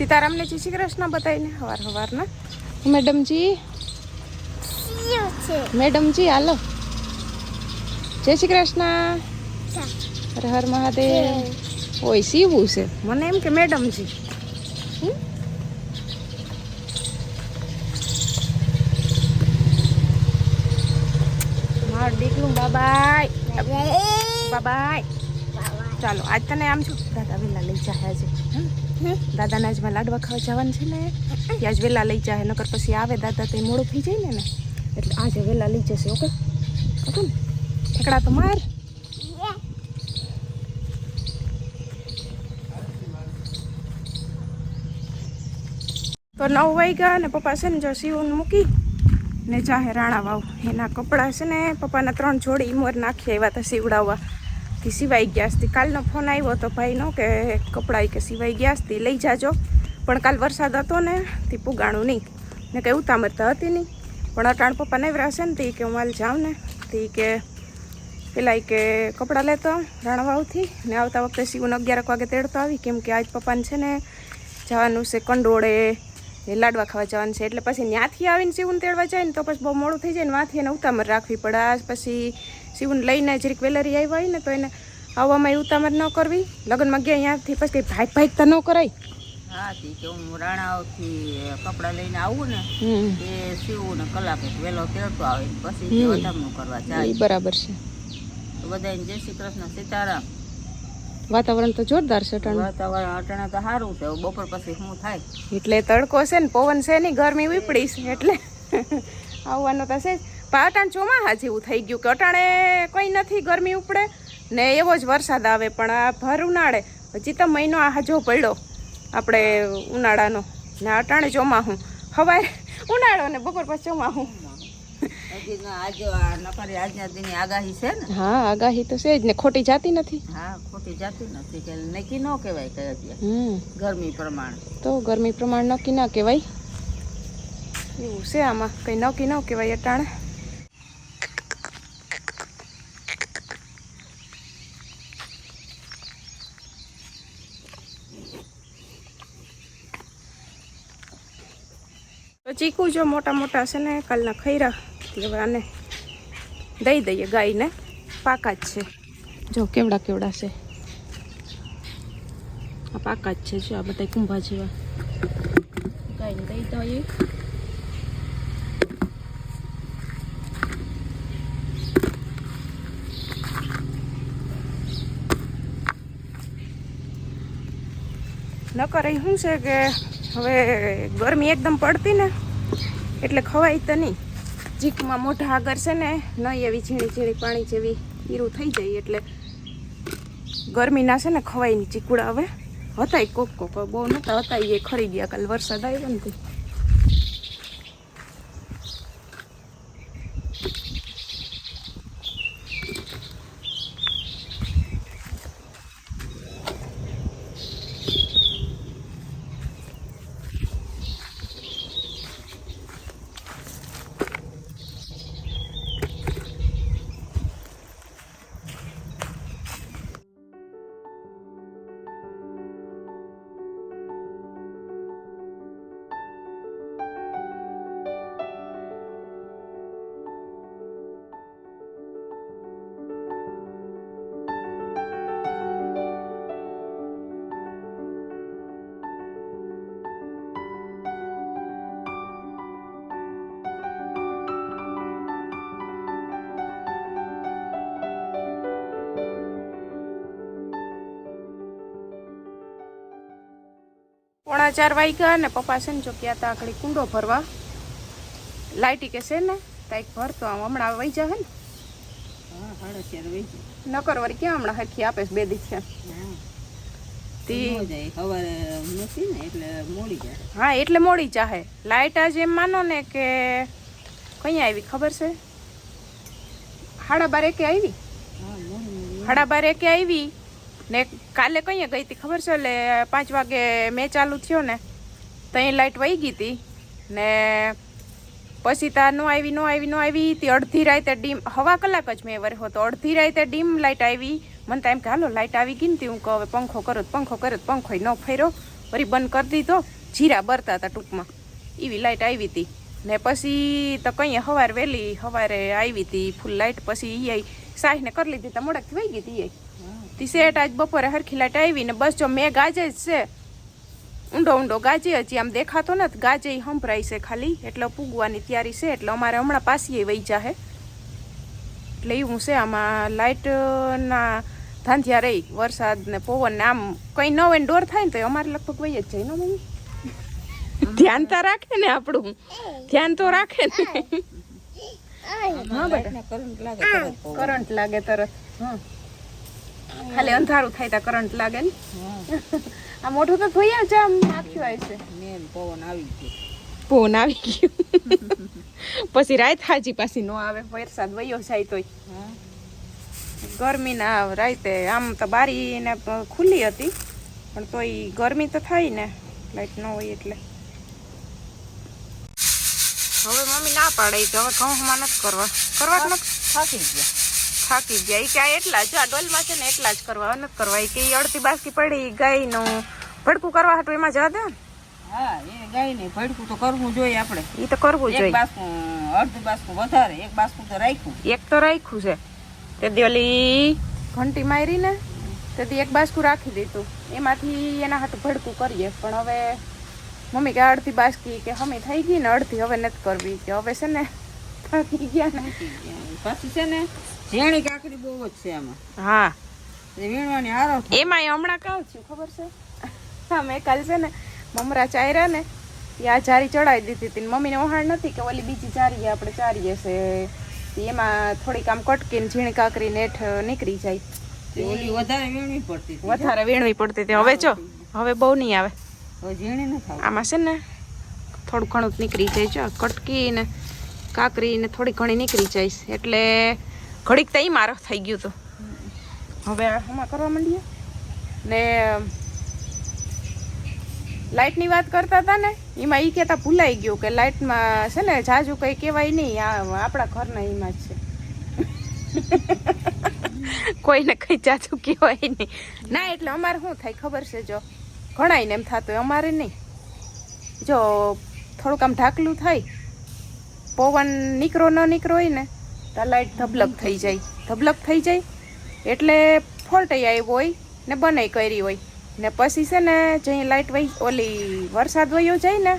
સીતારામને જય શ્રી કૃષ્ણ બતાવીને હવાર હવારના મેડમજી મેડમજી હાલો જય શ્રી કૃષ્ણ હર હર મહાદેવ ઓય સીવું છે મને એમ કે મેડમજી હમ? મારું દીકરું બાબાય બાબાય ચાલો આજ તને આમ છું દાદા વેલા લઈ જાય આજે? દાદાને આજમાં લાડવા ખાવા જવાનું છે ને. એ આજ વેલા લઈ જાય નકર પછી આવે દાદા તો મોડું થઈ જાય ને ને એટલે આજે વેલા લઈ જશે ઓકે? ઓકે ને? ઠેકડા તો માર. તો નવ વાગ્યા ને પપ્પા છે ને જો સીવન મૂકી ને જાહે રાણા વાવ. એના કપડાં છે ને પપ્પાના ત્રણ જોડી મોર નાખી આવ્યા હતા સીવડાવવા. કે સિવાઈ ગયા હતી કાલનો ફોન આવ્યો હતો ભાઈનો કે કપડાં કે સિવાઈ ગયા હતી લઈ જાજો. પણ કાલ વરસાદ હતો ને, તે પુગાણું નહીં. ને કંઈ ઉતામરતા હતી નહીં. પણ અટાણ પપ્પા નેવરા છે ને, તે કે હું હાલ જાઉં ને. તે કે પેલા કે કપડાં લેતો રાણાવાવથી ને આવતા વખતે શિવને અગિયારક વાગે તેડતો આવી. કેમ કે આજ પપ્પાને છે ને, જવાનું છે કંડોળે એ લાડવા ખાવા જવાનું છે. એટલે પછી ત્યાંથી આવીને શિવને તેડવા જાય ને, તો પછી બહુ મોડું થઈ જાય ને, વાંથી એને ઉતામર રાખવી પડે. આજ પછી સીવન લઈને જરીક વેલેરી આવ્યા હોય ને તો એને આવવામાં એવું તમારે ન કરવી. લગ્નમાં ગયા અહીંયાથી પછી કંઈ ભાઈ ભાઈ તો ન કરાય. હા તી કે હું રાણાઓથી કપડાં લઈને આવું ને એ સીવું ને કલાક વહેલો તેડતો આવે પછી. વધામણું કરવા જાય. બરાબર છે. તો બધાને જય શ્રી કૃષ્ણ સીતારામ. વાતાવરણ તો જોરદાર છે વાતાવરણ અટાણે તો સારું છે બપોર પછી શું થાય? એટલે તડકો છે ને પવન છે નહીં ગરમી ઉપડી છે એટલે આવવાનો તો છે જ. પણ અટાણ ચોમાહા જેવું થઈ ગયું કે અટાણે કંઈ નથી ગરમી ઉપડે ને એવો જ વરસાદ આવે પણ આ ભર ઉનાળે. હજી તો મહિનો આ હાજો પડ્યો આપણે ઉનાળાનો. ને અટાણે ચોમાહું. હવાય ઉનાળો ને બપોર પછી આજના આગાહી છે ને? હા આગાહી તો છે જ ને ખોટી જાતી નથી. હા ખોટી જાતી નથી કે નક્કી ન કહેવાય અત્યારે ગરમી પ્રમાણ. તો ગરમી પ્રમાણ નક્કી ના કહેવાય. એવું છે આમાં કંઈ નક્કી ન કહેવાય અટાણે. ચીકુ જો મોટા મોટા છે ને, કાલના ખૈરા. એટલે આને દઈ દઈએ ગાયને. પાકા જ છે. જો કેવડા કેવડા છે. આ પાકા જ છે જો, આ બધા કુંભા જેવા. ગાયને દઈ દઈએ. નકર એ શું છે કે, હવે ગરમી એકદમ પડતી ને એટલે ખવાય તો નહીં. જીકમાં મોઢા આગળ છે ને નહીં એવી ઝીણી ઝીણી પાણી જેવી હીરું થઈ જાય એટલે ગરમીના છે ને ખવાય ચીકુડા હવે. હતા કોક કોક, બહુ નહોતા હતા એ ખરી ગયા કાલ વરસાદ આવ્યો ને પોણા ચાર વાગ્યા ને પપ્પા છે ને જો ગયા તા આકડી કુંડો ભરવા. લાઇટી કે છે ને કાંઈક ભરતો આમ હમણાં વહી જાય ને. નકર વળી ક્યાં હમણાં હરખી આપે બે દી છે. હા. એટલે મોડી જાય હા એટલે મોડી ચાહે લાઇટ આજે એમ માનો ને કે કઈ આવી ખબર છે? સાડા બાર એકે આવી? સાડા બાર એકે આવી? ને કાલે કઈ ગઈ હતી ખબર છે? એટલે પાંચ વાગે મેં ચાલુ થયો ને ત્યાં લાઇટ વહી ગઈ હતી ને પછી તા નો આવી નો આવી નો આવી તે અડધી રાતે ડીમ, હવા કલાક જ મેં વર્યો હતો. અડધી રાતે ડીમ લાઇટ આવી. મને તો એમ કે, હાલો લાઇટ આવી ગઈ ને હું કહું, હવે પંખો કરો, પંખો કર્યો પંખો ન ફર્યો. વળી બંધ કરી દીધો. જીરા બરતા હતા ટૂંકમાં. એવી લાઇટ આવી હતી. ને પછી તો કંઈ સવારે વહેલી સવારે આવી હતી ફૂલ લાઇટ પછી એ સાહીને કરી લીધી, તો મોડકથી વહી ગઈ હતી તી શેઠ આજ બપોરે હરખી લાઇટ આવી ને બસ જો મેં ગાજે જ છે. ઊંડો ઊંડો ગાજે હજી આમ દેખાતો નથી. ગાજે સંભરાય છે ખાલી. એટલે પૂગવાની તૈયારી છે, એટલે અમારે હમણાં પાસીએ વહી જાહે. એટલે એવું છે, આમાં લાઇટના ધાંધિયા રહી. વરસાદ ને પવન ને આમ કંઈ ન હોય ને ડોર થાય ને તો અમારે લગભગ વહી જ જાય, ને મમ્મી? ધ્યાન તો રાખે ને આપણું. ધ્યાન તો રાખે ને. હા બેટા. કરંટ લાગે તરત. કરંટ લાગે તરત. હા ખાલી અંધારું થાય ત્યાં કરંટ લાગે ને. આ મોઢું તો ધોયા જ આમ નાખ્યું હોય છે. પવન આવી ગયો. પવન આવી ગયો. પછી રાત હાજી પાછી નો આવે વરસાદ વયો જાય તોય. ગરમી ના રાતે આમ તો બારી ને ખુલ્લી હતી પણ તોય ગરમી તો થાય ને લાઈટ ન હોય એટલે. હવે મમ્મી ના પાડે કે હવે ઘઉંમાં નથી કરવા. કરવા નથી. થાકી ગયા. થાકી ગયા. એ કે આ એટલા જ. આ ડોલમાં છે ને એટલા જ કરવા. નથી કરવા. એ કે એ અડધી બાસકી પડી ગાયનું ભડકું કરવા હતું એમાં જવા દે હા એ ગાય ને ભડકું તો કરવું જોઈએ આપણે. એ તો કરવું જોઈએ. અડધું બાસકું વધારે એક બાસકું તો રાખ્યું. એક તો રાખ્યું છે. તે દેલી ઘંટી મારી ને તે દી એક બાસકું રાખી દીધું. એમાંથી એના હાથ ભડકું કરીએ. પણ હવે મમ્મી કે અડધી બાસકી કે હમી થઈ ગઈ ને અડધી હવે નથી કરવી કે હવે છે ને થાકી ગયા ને. પાછી છે ને ઝીણી કાકડી બહુ જ છે આમાં. હા. એ વીણવાની હારો એમાં હમણાં કાવ છું ખબર છે? હા મેં કાલ છે ને મમરા ચાયરા ને એ આ જારી ચડાવી દીધી હતી ને મમ્મીને ઓહાણ નથી કે ઓલી બીજી જારી આપણે ચારીએ છે. એમાં થોડીક આમ કટકીને ઝીણી કાકરી નેઠ નીકળી જાય. ઓલી વધારે વીણવી પડતી વધારે વીણવી પડતી હવે જો હવે બહુ નહીં આવે. આમાં છે ને થોડું ઘણું નીકળી જાય છે. કટકી ને કાકરી ને થોડી ઘણી નીકળી જાય એટલે ઘડીક તઈ મારો થઈ ગયું હતું હવે આમાં કરવા માંડીએ? ને લાઇટની વાત કરતા હતા ને એમાં એ કહેતા ભૂલાઈ ગયું કે લાઇટમાં છે ને જાજુ કંઈ કહેવાય નહીં આ આપણા ઘરના એમાં જ છે. કોઈને કંઈ જાજુ કહેવાય નહીં. ના એટલે અમારે શું થાય ખબર છે જો? ઘણાઈને એમ થતું હોય અમારે નહીં. જો થોડુંક આમ ઢાકલું થાય પવન નીકળો ન નીકળો હોય ને તો લાઇટ ધબલક થઈ જાય. ધબલક થઈ જાય એટલે ફોલ્ટ આવ્યો હોય ને બનાઈ કરી હોય. ને પછી છે ને જઈ લાઇટ વહી ઓલી વરસાદ વયો જાય ને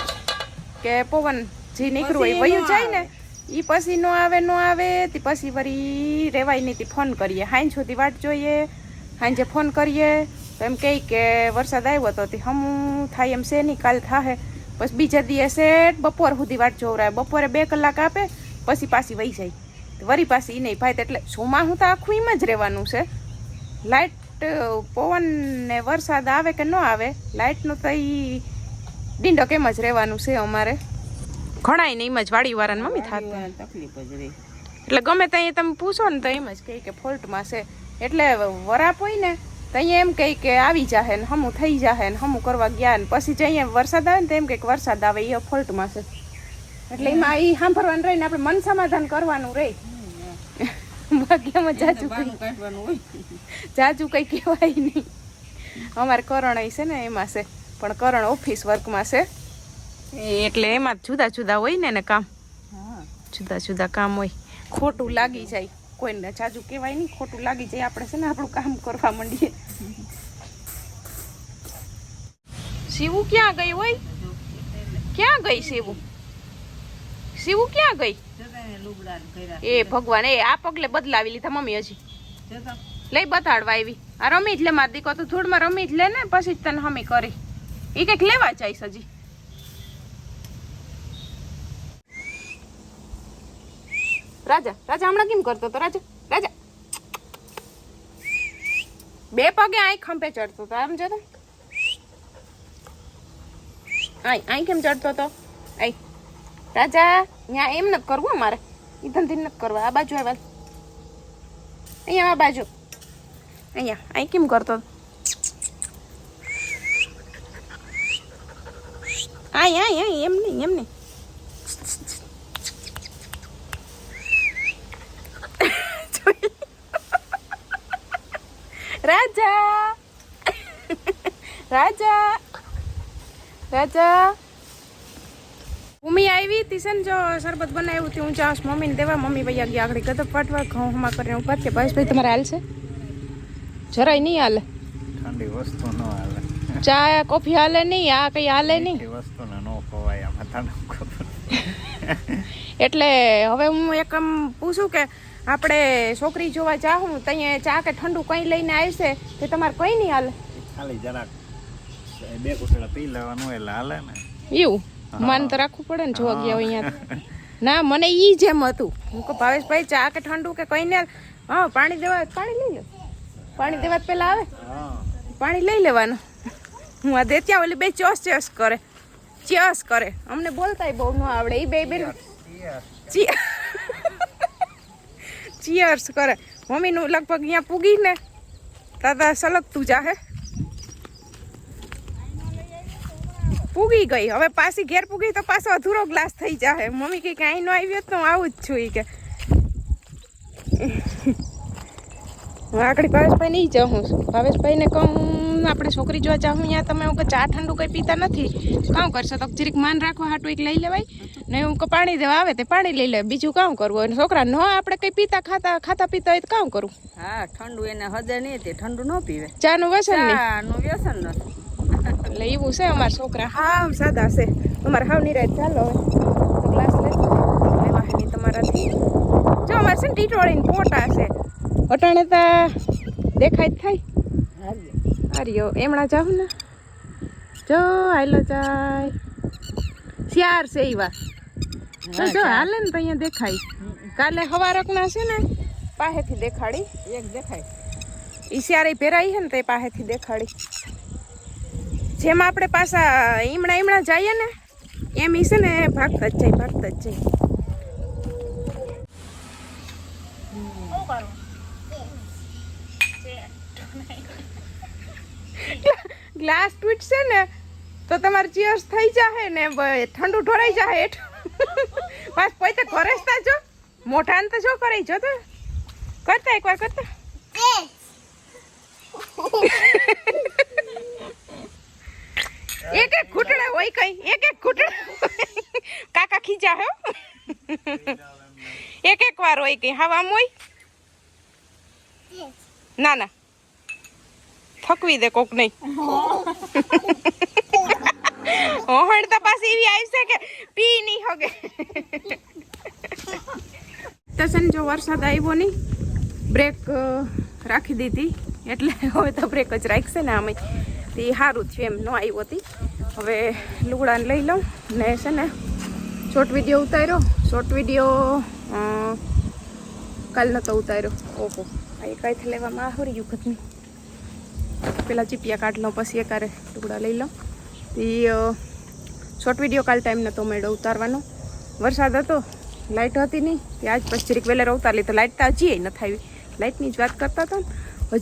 કે પવન જે નીકળ્યું હોય વયું જાય ને એ પછી ન આવે ન આવે તે પછી વળી રેવાય નહીં તે ફોન કરીએ. હાંજ સુધી વાટ જોઈએ હાંજે ફોન કરીએ તો એમ કહે કે વરસાદ આવ્યો તો તે હમ થાય એમ છે નહીં કાલ થાહે. પછી બીજા દિવસે બપોર સુધી વાટ જોવરાય. બપોરે બે કલાક આપે પછી પાછી વહી જાય. વરી પાછી નહીં ભાઈ તો એટલે હું તો આખું એમ જ રહેવાનું છે. લાઇટ પવન ને વરસાદ આવે કે ન આવે લાઇટનું તો એ ડીંડો કેમ જ રહેવાનું છે અમારે. ઘણાય ને એમ જ વાડી વાળાને મમ્મી થાય તકલીફ જ રહી. એટલે ગમે ત્યાં તમે પૂછો ને તો એમ જ કહે કે ફોલ્ટમાં છે. એટલે વરાપ હોય ને તો અહીંયા એમ કહે કે આવી જાહે ને હમું થઈ જાહે ને હમું કરવા ગયા ને પછી જે અહીંયા વરસાદ આવે ને તો એમ કંઈક વરસાદ આવે એ ફોલ્ટમાં છે. એટલે એમાં એ સાંભળવાનું રહે ને આપણે મન સમાધાન કરવાનું રહે. ભાગ્યમાં જાજુ જાજુ કંઈ કહેવાય નહીં. અમારે કરણ છે ને એમાં છે. પણ કરણ ઓફિસ વર્કમાં છે. એટલે એમાં જુદા જુદા હોય ને ને કામ. હા. જુદા જુદા કામ હોય. ખોટું લાગી જાય. કોઈને જાજુ કહેવાય નહીં, ખોટું લાગી જાય આપણે છે ને આપણું કામ કરવા માંડીએ. શિવું ક્યાં ગઈ હોય? ક્યાં ગઈ શિવું? શિવું ક્યાં ગઈ? એ ભગવાન, એ આ પગલે બદલાવી લીધા મમ્મી હજી. લઈ બતાડવા આવી. આ રમી જ લે મારી દીકો તો ધૂળમાં રમી જ લે ને, પછી જ તને હમી કરી. એ કંઈક લેવા જઈશ હજી. રાજા રાજા હમણાં કેમ કરતો તો રાજા રાજા. બે પગે આઈ ખંભે ચડતો તો આમ જતો. આઈ આઈ કેમ ચડતો તો આઈ રાજા ત્યાં એમ નથી કરવું મારે. એ ધંધી નથી કરવા, આ બાજુ આવ્યા અહીંયા આ બાજુ. અહીંયા અહીં કેમ કરતો આય આય આય, એમ નહીં એમ નહીં જોઈ. રાજા! રાજા! ભૂમિ આવી તીસન જો શરબત બનાવ્યું હતું હું જાઉં મમ્મીને દેવા. મમ્મી ભાઈ ગયા આગળ ગદપ પાટવા ઘઉં હમા કરીને ઊભા છે ભાઈ તમારે હાલશે જરાય નહીં હાલે. ઠંડી વસ્તુ ન હાલે. ચા કોફી હાલે નહીં આ કઈ હાલે નહીં. વસ્તુ ન ખવાય આમાં તને ખબર એટલે હવે હું એક આમ પૂછું કે આપણે છોકરી જોવા ચાહું ત્યાં ચા કે ઠંડુ કંઈ લઈને આવશે તે તમારે કંઈ નહીં હાલે. ખાલી જરાક બે કુસડા પી લેવાનું એટલે હાલે ને. એવું? માન તો રાખવું પડે ને જોવા ગયા હોય અહીંયા ના મને ઈ જેમ હતું. હું કહું ભાવેશભાઈ ચા કે ઠંડુ કે કંઈ નહીં હા પાણી દેવા પાણી લઈ લો પાણી દેવા પેલા પહેલા આવે. પાણી લઈ લેવાનું. હું આ દેત્યા ઓલી બે ચોસ ચોસ કરે. ચોસ કરે. અમને બોલતાય બહુ ન આવડે. એ બે બે ચિયર્સ કરે. મમ્મીનું લગભગ અહીંયા પૂગી ને દાદા સલગતું જાહે. પૂગી ગઈ. હવે પાછી ઘેર પૂગી તો પાછો અધૂરો ગ્લાસ થઈ જશે મમ્મી કે કાંઈ નો આવ્યો તો હું આવું જ છું કે. હું આગળ ભાવેશભાઈ નહીં જાઉં છું. ભાવેશભાઈને કહું આપણે છોકરી જોવા જાઉં ત્યાં તમે હું કે ચા ઠંડુ કંઈ પીતા નથી? કાં કરશો? તો જરીક માન રાખવા હાટું એક લઈ લેવાય. ને હું કે પાણી દેવા આવે તે પાણી લઈ લે. બીજું કામ કરવું અને છોકરા ન આપણે કંઈ પીતા ખાતા ખાતા પીતા હોય તો કાં કરું? હા ઠંડુ એને હદે નહીં તે ઠંડુ ન પીવે. ચાનું વ્યસન નહીં. ચાનું વ્યસન નથી. એટલે એવું છે અમારા છોકરા. હાવ સાદા છે. અમારે હાવ નિરાય ચાલો હવે. ગ્લાસ લે હે તમારાથી. જો અમારે છે ને ટીટોળીને પોટા છે. અટાણે તા દેખાય જ થાય. હાર્યો એમણા જાવ ને. જો હાલો જાય. શિયાર છે એવા જો જો હાલે ને તો અહીંયા દેખાય. કાલે હવારકના છે ને પાસેથી દેખાડી. એક દેખાય. ઈ શિયારે પહેરાઈ છે ને તે પાસેથી દેખાડી. જેમ આપણે પાછા ઈમણા ઈમણા જઈએ ને, એમ ઈ છે ને ભાગતા જ જાય, ભાગતા જ જાય. ગ્લાસ તૂટશે ને, તો તમારે ચિયર્સ થઈ જાહે ને ઠંડુ ઢોળાઈ જાહે હેઠું. પાછ પોતે કરે જ તા મોઢાને તો જો કરે જો તો. કરતા એકવાર, કરતા. એક એક ઘૂંટણા હોય કઈ, એક એક ઘૂંટણા કાકા ખીચા હો. એક એક વાર હોય કઈ, હવા હોય? ના ના. થકવી દે કોક નહીં. હોહણ તો પાછી એવી આવશે કે પી નહીં હગે. તસન જો વરસાદ આવ્યો નહીં બ્રેક રાખી દીધી. એટલે હવે તો બ્રેક જ રાખશે ને આમે. તે સારું થયું એમ, ન આવ્યો હતી. હવે લુગડાને લઈ લઉં ને છે ને શોર્ટ વીડિયો ઉતાર્યો. શોર્ટ વીડિયો કાલ નતો ઉતાર્યો. ઓહો એ કાંઈથી લેવામાં આવરી ગયું ઘટની. પેલા ચીપિયા કાઢ લઉં, પછી એકારે ટુકડા લઈ લઉં. તે શોર્ટ વીડિયો કાલ ટાઈમ નહોતો મેળો ઉતારવાનો. વરસાદ હતો લાઇટ હતી નહીં, તે આજ પછી જરીક વહેલા ઉતાર તો લાઇટ તો હજી નથી આવી. લાઇટની જ વાત કરતા હતા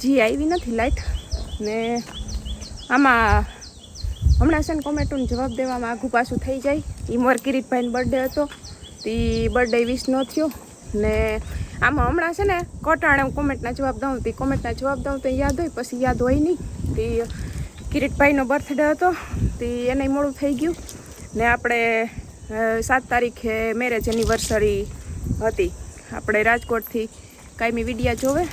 હજી આવી નથી લાઇટ ને આમાં હમણાં છે ને કોમેન્ટોને જવાબ દેવામાં આઘું પાછું થઈ જાય. એ મોર કિરીટભાઈનો બર્થડે હતો. તે બર્થડે વિશ ન થયો. ને આમાં હમણાં છે ને કોટાણે હું કોમેન્ટના જવાબ દઉં તે કોમેન્ટના જવાબ દઉં તો યાદ હોય, પછી યાદ હોય નહીં. તે કિરીટભાઈનો બર્થડે હતો. તે એને મોડું થઈ ગયું. ને આપણે સાત તારીખે મેરેજ એનિવર્સરી હતી. આપણે રાજકોટથી કાયમી વિડિયા જોવે.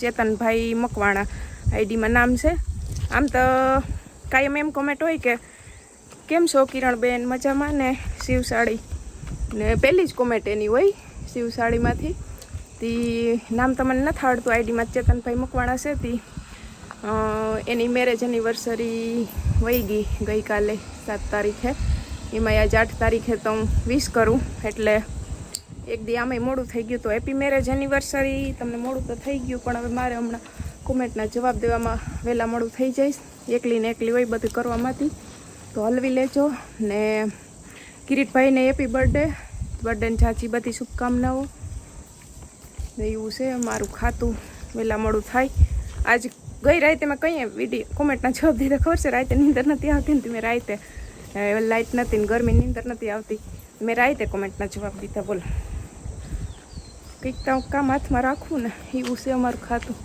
ચેતનભાઈ મકવાણા આઈડીમાં નામ છે. આમ તો કાયમ એમ કોમેન્ટ હોય કે, કેમ છો કિરણબેન? મજામાં ને? શિવસાળી. ને પહેલી જ કોમેન્ટ એની હોય, શિવસાળીમાંથી. તી નામ તમને નથી આવડતું, આઈડીમાં ચેતનભાઈ મકવાણા છે તી. એની મેરેજ એનિવર્સરી વહી ગઈ ગઈકાલે, સાત તારીખે. એમાં આજ આઠ તારીખે તો હું વિશ કરું, એટલે એક દી આમે મોડું થઈ ગયું તો હેપી મેરેજ એનિવર્સરી તમને મોડું તો થઈ ગયું, પણ હવે મારે હમણાં કોમેન્ટના જવાબ દેવામાં વહેલા મોડું થઈ જઈશ. એકલી ને એકલી હોય બધું કરવામાંથી. તો હલવી લેજો ને કિરીટભાઈને હેપી બર્થડે બર્થડેની ચાચી બધી શુભકામનાઓ. ને એવું છે, મારું ખાતું વહેલા મોડું થાય. આજ ગઈ રાતે મેં કહીએ વીડિયો કોમેન્ટના જવાબ દીધા, ખબર છે? રાતે નીંદર નથી આવતી ને મેં રાતે લાઇટ નથી ને ગરમી નીંદર નથી આવતી. મેં રાતે કોમેન્ટના જવાબ દીધા, બોલો. કંઈક કામ હાથમાં રાખવું ને, એવું છે અમારું ખાતું.